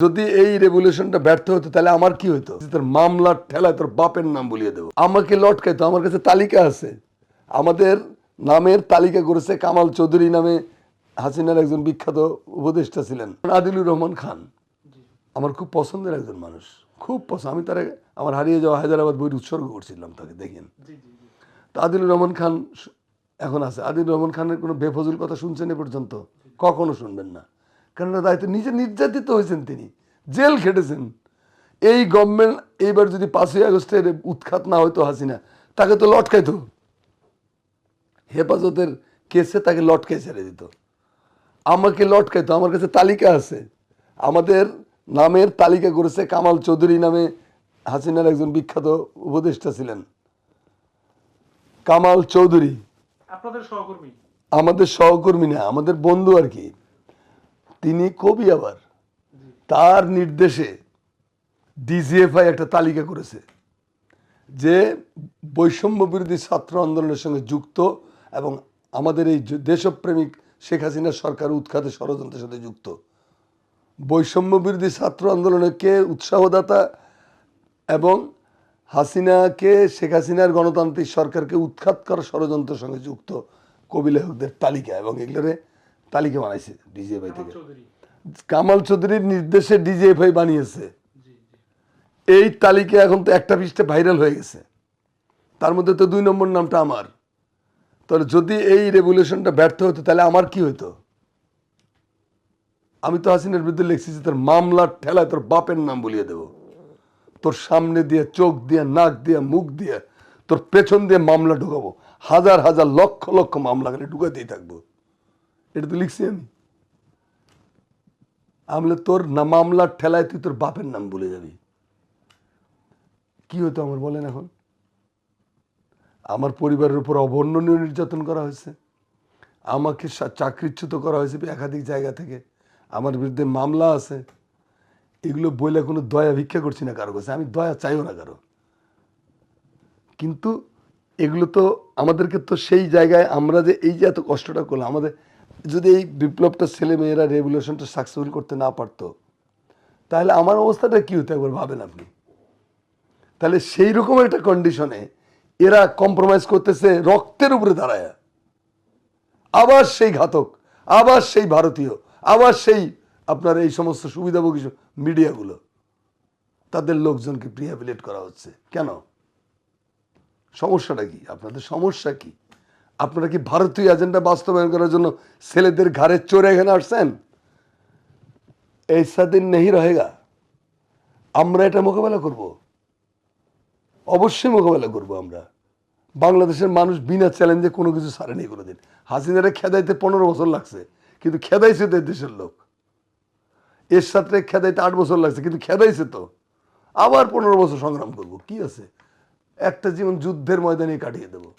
যদি এই রেভলিউশনটা ব্যর্থ হতো তাহলে আমার কি হতো তোর মামলার ঠেলায় তোর বাপের নাম বলিয়ে দেবো। আমাকে লটকাইতো আমার কাছে তালিকা আছে। আমাদের নামের তালিকা করেছে কামাল চৌধুরী নামে হাসিনার একজন বিখ্যাত উপদেষ্টা ছিলেন আদিলুর রহমান খান। আমার খুব পছন্দের একজন মানুষ খুব পছন্দ। আমি তার আমার হারিয়ে যাওয়া হায়দ্রাবাদ বইয়ের উৎসর্গ করছিলাম তাকে দেখেন। তো আদিলুর রহমান খান এখন আছে। আদিলুর রহমান খানের কোনো বেফজুল কথা শুনছেন এ পর্যন্ত? কখনো শুনবেন না। কারণ দায়িত্ব নিজে নির্যাতিত হয়েছেন তিনি। জেল খেটেছেন। এই গভর্নমেন্ট এইবার যদি পাঁচই আগস্টের উৎখাত না হইতো হাসিনা তাকে তো লটকাইতো। হেফাজতের কেসে তাকে লটকাই ছেড়ে দিত। আমাকে লটকাইতো আমার কাছে তালিকা আছে। আমাদের নামের তালিকা করেছে কামাল চৌধুরী নামে হাসিনার একজন বিখ্যাত উপদেষ্টা ছিলেন। কামাল চৌধুরী। আপনাদের সহকর্মী? আমাদের সহকর্মী না আমাদের বন্ধু আর কি। তিনি কবি আবার। তার নির্দেশে ডিজিএফআই একটা তালিকা করেছে যে বৈষম্য বিরোধী ছাত্র আন্দোলনের সঙ্গে যুক্ত এবং আমাদের এই দেশপ্রেমিক শেখ হাসিনার সরকার উৎখাতে ষড়যন্ত্রের সাথে যুক্ত। বৈষম্য বিরোধী ছাত্র আন্দোলনে কে উৎসাহদাতা এবং হাসিনাকে শেখ হাসিনার গণতান্ত্রিক সরকারকে উৎখাত করার ষড়যন্ত্রের সঙ্গে যুক্ত কবি লেখকদের তালিকা এবং এগুলোরে তালিকা বানাইছে ডিজিএফআই থেকে। কামাল চৌধুরীর নির্দেশে ডিজিএফআই বানিয়েছে। জি জি। এই তালিকা এখন তো একটা পৃষ্ঠে ভাইরাল হয়ে গেছে। তার মধ্যে তো দুই নম্বর নামটা আমার। তাহলে যদি এই রেভলিউশনটা ব্যর্থ হতো তাহলে আমার কি হতো? আমি তো হাসিনের বিরুদ্ধে লিখছি যে তোর মামলার ঠেলায় তোর বাপের নাম বলিয়ে দেবো। তোর সামনে দিয়ে চোখ দিয়ে নাক দিয়ে মুখ দিয়ে তোর পেছন দিয়ে মামলা ঢুকাবো। হাজার হাজার লক্ষ লক্ষ মামলা করে ঢুকাতেই থাকব। এটা তো লিখছি আমি। আমি তোর না মামলার ঠেলায় তুই তোর বাপের নাম বলে যাবি। কি হতো আমার বলেন এখন? আমার পরিবারের উপর অবর্ণনীয় নির্যাতন করা হয়েছে। আমাকে চাকরিচ্যুত করা হয়েছে একাধিক জায়গা থেকে। আমার বিরুদ্ধে মামলা আছে। এগুলো বইলে কোনো দয়া ভিক্ষা করছি না কারও কাছে। আমি দয়া চাইও না কারও। কিন্তু এগুলো তো আমাদেরকে তো সেই জায়গায় আমরা যে এই যে এত কষ্টটা করলাম, আমাদের যদি এই বিপ্লবটা ছেলে মেয়েরা রেভলিউশনটা সাকসেসফুল করতে না পারতো, তাহলে আমার অবস্থাটা কি হতো একবার ভাবেন আপনি? তাহলে সেই রকম একটা কন্ডিশনে এরা কম্প্রোমাইজ করতেছে, রক্তের উপরে দাঁড়ায়। আবার সেই ঘাতক, আবার সেই ভারতীয়, আবার সেই আপনার এই সমস্ত সুবিধাভোগী মিডিয়াগুলো। তাদের লোকজনকে প্রিহাবিলেট করা হচ্ছে। কেন? সমস্যাটা কি? আপনাদের সমস্যা কি? আপনারা কি ভারতীয় এজেন্ডা বাস্তবায়ন করার জন্য ছেলেদের ঘাড়ে চড়ে এখানে আসছেন? এই দিন নেই রহেগা। আমরা এটা মোকাবেলা করব। অবশ্যই মোকাবেলা করব আমরা। বাংলাদেশের মানুষ বিনা চ্যালেঞ্জে কোনো কিছু ছাড়েনি কোনোদিন। হাসিনারে খেদাইতে পনেরো বছর লাগছে, কিন্তু খেদাইছে তো দেশের লোক। এর সাথে খেদাইতে আট বছর লাগছে, কিন্তু খেদাইছে তো। আবার পনেরো বছর সংগ্রাম করব, কি আছে? একটা জীবন যুদ্ধের ময়দানে কাটিয়ে দেবো।